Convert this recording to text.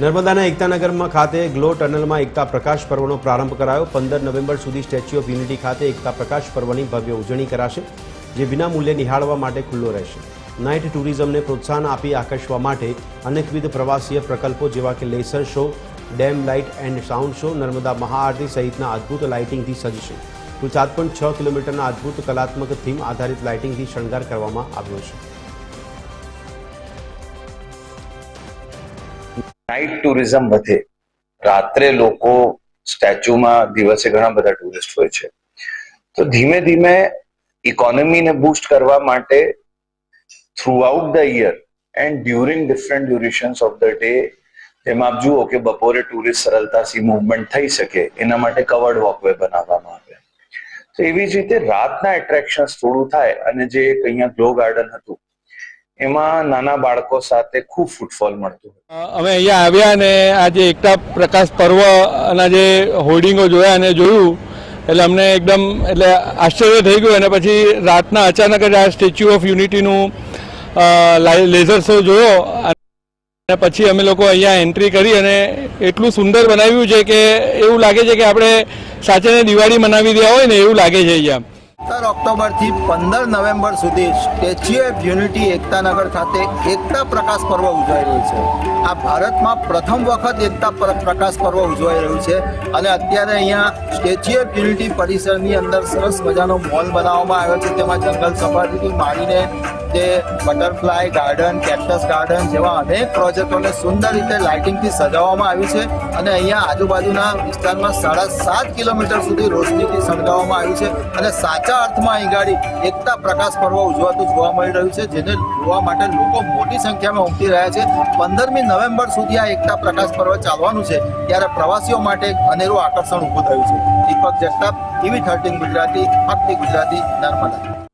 નર્મદાના એકતાનગરમાં ખાતે ગ્લો ટનલમાં એકતા પ્રકાશ પર્વનો પ્રારંભ કરાયો. પંદર નવેમ્બર સુધી સ્ટેચ્યુ ઓફ યુનિટી ખાતે એકતા પ્રકાશ પર્વની ભવ્ય ઉજવણી કરાશે, જે વિનામૂલ્યે નિહાળવા માટે ખુલ્લો રહેશે. નાઇટ ટુરિઝમને પ્રોત્સાહન આપી આકર્ષવા માટે અનેકવિધ પ્રવાસીય પ્રકલ્પો, જેવા કે laser show, dam light and sound show, Narmada મહાઆરતી સહિતના અદ્ભુત લાઇટિંગથી સજશે કુલ સાત પોઈન્ટ છ કિલોમીટરના અદ્ભુત કલાત્મક થીમ આધારિત લાઇટિંગથી શણગાર કરવામાં આવ્યો છે. નાઇટ ટુરિઝમ વધે. રાત્રે લોકો સ્ટેચ્યુમાં દિવસે ઘણા બધા ટુરિસ્ટ હોય છે. તો ધીમે ધીમે ઇકોનોમીને બૂસ્ટ કરવા માટે throughout the year and during different durations of the day તેમાં આપ જુઓ કે બપોરે ટુરિસ્ટ સરળતાથી મુવમેન્ટ થઈ શકે, એના માટે કવર્ડ વોકવે બનાવવામાં આવે. તો એવી જ રીતે રાતના એટ્રેક્શન્સ થોડું થાય અને જે અહીંયા ગ્લો ગાર્ડન હતું એમાં નાના બાળકો સાથે ખૂબ ફૂટફોલ મળતું અમે અહીંયા આવ્યા અને આજે એકતા પ્રકાશ પર્વના જે હોર્ડિંગો જોયા અને જોયું, એટલે અમને એકદમ, એટલે આશ્ચર્ય થઈ ગયું. અને પછી રાતના અચાનક જ આ સ્ટેચ્યુ ઓફ યુનિટીનું લેઝર શો જોયો. અને પછી અમે લોકો અહીંયા એન્ટ્રી કરી અને એટલું સુંદર બનાવ્યું છે કે એવું લાગે છે કે આપણે સાચેને દિવાળી મનાવી રહ્યા હોય ને એવું લાગે છે અહીંયા. સત્તર ઓક્ટોબરથી પંદર નવેમ્બર સુધી સ્ટેચ્યુ ઓફ યુનિટી એકતાનગર ખાતે એકતા પ્રકાશ પર્વ ઉજવાઈ રહ્યું છે. આ ભારતમાં પ્રથમ વખત એકતા પ્રકાશ પર્વ ઉજવાઈ રહ્યું છે અને અત્યારે અહીંયા સ્ટેચ્યુ ઓફ યુનિટી પરિસરની અંદર સરસ મજાનો મોલ બનાવવામાં આવ્યો છે. તેમાં જંગલ સફારીથી માંડીને જે બટરફ્લાય ગાર્ડન, કેક્ટસ ગાર્ડન જેવા અનેક પ્રોજેક્ટોને સુંદર રીતે લાઇટિંગથી સજાવવામાં આવ્યું છે અને અહીંયા આજુબાજુના વિસ્તારમાં સાડા સાત કિલોમીટર સુધી રોશનીથી સળગાવવામાં આવ્યું છે અને સાચા અર્થમાં અહીં ગાડી એકતા પ્રકાશ પર્વ ઉજવાતું જોવા મળી રહ્યું છે, જેને જોવા માટે લોકો મોટી સંખ્યામાં ઉમટી રહ્યા છે. પંદરમી નવેમ્બર સુધી આ એકતા પ્રકાશ પર્વ ચાલવાનું છે, ત્યારે પ્રવાસીઓ માટે અનેરું આકર્ષણ ઊભું થયું છે. દીપક જગતાપ, ટીવી થર્ટીન ગુજરાતી ફક્તિ ગુજરાતી, નર્મદા.